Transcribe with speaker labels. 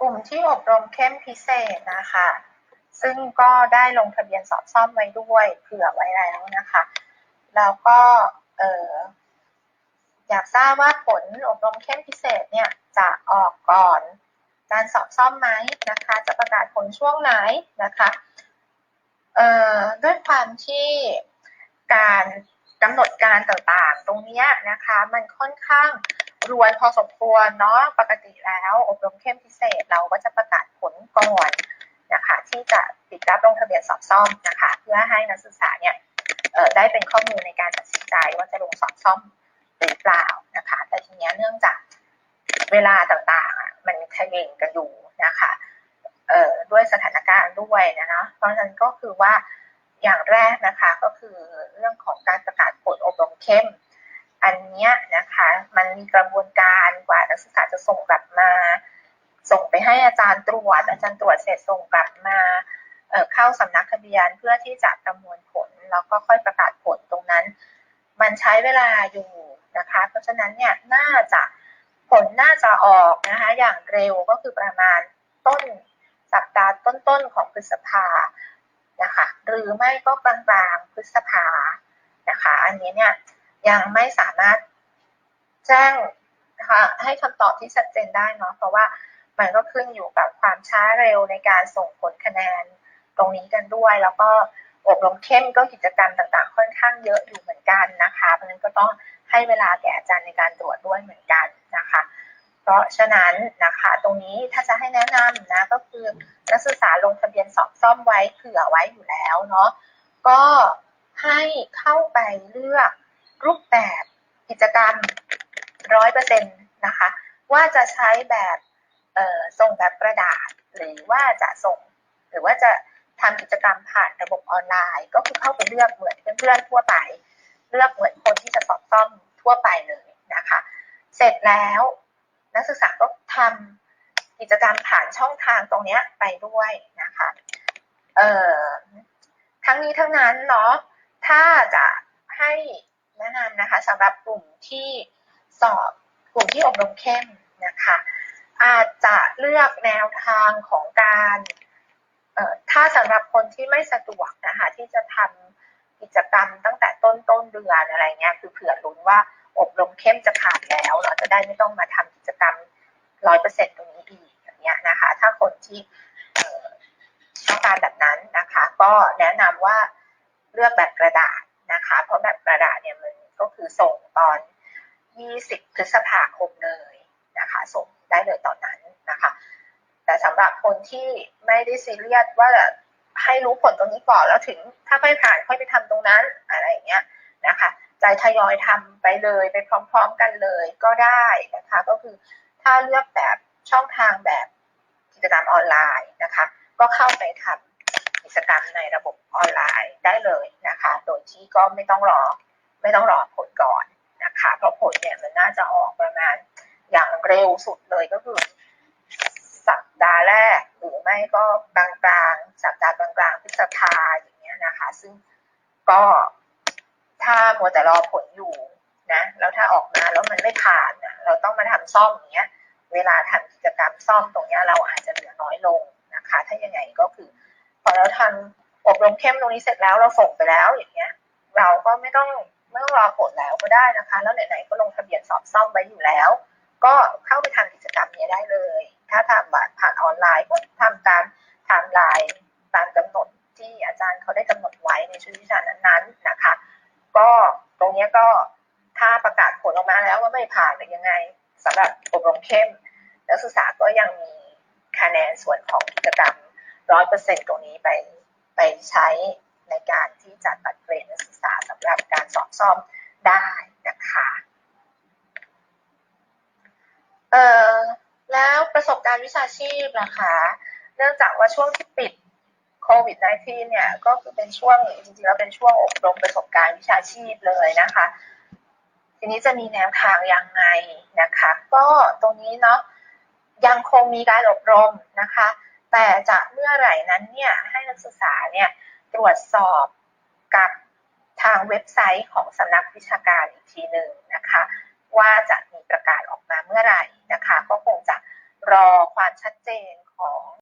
Speaker 1: กลุ่มที่อบรมเข้มพิเศษนะคะ ซึ่งก็ได้ลงทะเบียนสอบซ่อมไว้ด้วย เผื่อไว้แล้วนะคะ แล้วก็เอออยากทราบว่าผลอบรมเข้มพิเศษเนี่ยจะออกก่อนการสอบซ่อมไหมนะคะ จะประกาศผลช่วงไหนนะคะเอ่อด้วยความที่การกำหนดการต่างๆ ตรงนี้นะคะ มันค่อนข้าง รวนพอสมควรเนาะปกติแล้วอบรมเข้มพิเศษเราก็จะประกาศผลก่อนนะคะที่จะปิดรับลงทะเบียนสอบซ่อมนะคะเพื่อให้นักศึกษาเนี่ยได้เป็นข้อมูลในการตัดสินใจว่าจะลงสอบซ่อมหรือเปล่านะคะแต่ทีนี้เนื่องจากเวลาต่างๆมันทะเยงกันอยู่นะคะด้วยสถานการณ์ด้วยนะนะเพราะฉะนั้นก็คือว่าอย่างแรกนะคะก็คือเรื่องของการประกาศผลอบรมเข้ม อันนี้นะคะ มันมีกระบวนการกว่านักศึกษาจะส่งกลับมา ส่งไปให้อาจารย์ตรวจ อาจารย์ตรวจเสร็จส่งกลับมาเเข้าสำนักทะเบียนเพื่อที่จะประมวลผล แล้วก็ค่อยประกาศผลตรงนั้น มันใช้เวลาอยู่นะคะ เพราะฉะนั้นเนี่ยน่าจะผลน่าจะออกนะคะอย่างเร็วก็คือประมาณต้นสัปดาห์ต้นๆของพฤษภานะคะหรือไม่ก็กลางๆพฤษภานะคะ อันนี้เนี่ย ยังไม่สามารถแจ้งนะคะให้คำตอบที่ชัดเจนได้เนาะเพราะว่ามันก็ขึ้นอยู่กับความช้าเร็วในการส่งผลคะแนนตรงนี้กันด้วย แล้วก็อบรมเข้มก็กิจกรรมต่างๆ ค่อนข้างเยอะอยู่เหมือนกันนะคะเพราะนั้นก็ต้องให้เวลาแก่อาจารย์ในการตรวจด้วยเหมือนกันนะคะ เพราะฉะนั้นนะคะตรงนี้ถ้าจะให้แนะนำนะก็คือนักศึกษาลงทะเบียนสอบซ่อมไว้เผื่อไว้อยู่แล้วเนาะก็ให้เข้าไปเลือก รูปแบบกิจกรรมร้อยเปอร์เซ็นต์นะคะ ว่าจะใช้แบบส่งแบบกระดาษ หรือว่าจะส่ง หรือว่าจะทำกิจกรรมผ่านระบบออนไลน์ ก็คือเข้าไปเลือกเหมือนเพื่อนๆทั่วไป เลือกเหมือนคนที่จะสอบซ่อมทั่วไปเลยนะคะ เสร็จแล้วนักศึกษาก็ทำกิจกรรมผ่านช่องทางตรงนี้ไปด้วยนะคะเออทั้งนี้ทั้งนั้นเนาะถ้าจะให้ แนะนำนะคะสำหรับกลุ่มที่สอบกลุ่มที่อบรมเข้มนะคะอาจจะเลือกแนวทางของการถ้าสำหรับคนที่ไม่สะดวกนะคะที่จะทำกิจกรรมตั้งแต่ต้นต้นเดือนอะไรเงี้ยคือเผื่อลุ้นว่าอบรมเข้มจะผ่านแล้ว เราจะได้ไม่ต้องมาทำกิจกรรมร้อยเปอร์เซ็นต์ตรงนี้อีกอย่างเงี้ยนะคะถ้าคนที่ต้องการแบบนั้นนะคะ ก็แนะนำว่าเลือกแบบกระดาษ นะคะ เพราะแบบกระดาษเนี่ยมันก็คือส่งตอน 20 พฤษภาคมเลยนะคะ ส่งได้เลยตอนนั้นนะคะ แต่สำหรับคนที่ไม่ได้ซีเรียสว่าให้รู้ผลตรงนี้ก่อนแล้วถึงถ้าไม่ผ่านค่อยไปทำตรงนั้นอะไรอย่างเงี้ยนะคะใจทยอยทำไปเลยไปพร้อม ๆ กันเลยก็ได้นะคะ ก็คือถ้าเลือกแบบช่องทางแบบกิจกรรมออนไลน์นะคะ ก็เข้าไปทำ กิจกรรมในระบบออนไลน์ได้เลยนะคะ โดยที่ก็ไม่ต้องรอไม่ต้องรอผลก่อนนะคะ เพราะผลเนี่ยมันน่าจะออกประมาณอย่างเร็วสุดเลยก็คือสัปดาห์แรกหรือไม่ก็กลางๆสัปดาห์กลางๆพฤษภาอย่างเงี้ยนะคะ ซึ่งก็ถ้ามัวแต่รอผลอยู่นะแล้วถ้าออกมาแล้วมันไม่ผ่านนะเราต้องมาทำซ่อมอย่างเงี้ย เวลาทำกิจกรรมซ่อมตรงเนี้ยเราอาจจะเหลือน้อยลงนะคะ ถ้ายังไงก็คือ อเราทำอบรมเข้มตรงนี้เสร็จแล้วเราส่งไปแล้วอย่างเงี้ย เราก็ไม่ต้องไม่ต้องรอผลแล้วก็ได้นะคะ แล้วไหนๆก็ลงทะเบียนสอบซ่อมไว้อยู่แล้ว ก็เข้าไปทำกิจกรรมนี้ได้เลย ถ้าทำบัตรผ่านออนไลน์ก็ทำตามไทม์ไลน์ตามกำหนดที่อาจารย์เขาได้กำหนดไว้ในชุดวิชานั้นๆนะคะ ก็ตรงนี้ก็ถ้าประกาศผลออกมาแล้วว่าไม่ผ่านหรือยังไงสำหรับอบรมเข้มนักศึกษาก็ยังมีคะแนนส่วนของกิจกรรม ร้อยเปอร์เซ็นตรงนี้ไปไปใช้ในการที่จะตัดเกรดนักศึกษาสำหรับการสอบซ่อมได้นะคะเอ่อแล้วประสบการณ์วิชาชีพนะคะ เนื่องจากว่าช่วงที่ปิดโควิด -19 เนี่ยก็คือเป็นช่วงจริงๆแล้วเป็นช่วงอบรมประสบการณ์วิชาชีพเลยนะคะ ทีนี้จะมีแนวทางยังไงนะคะ ก็ตรงนี้เนาะยังคงมีการอบรมนะคะ แต่จะเมื่อไหร่นั้นเนี่ยให้นักศึกษาเนี่ยตรวจสอบกับทางเว็บไซต์ของสำนักวิชาการอีกทีหนึ่งนะคะ ว่าจะมีประกาศออกมาเมื่อไหร่นะคะ ก็คงจะรอความชัดเจนของ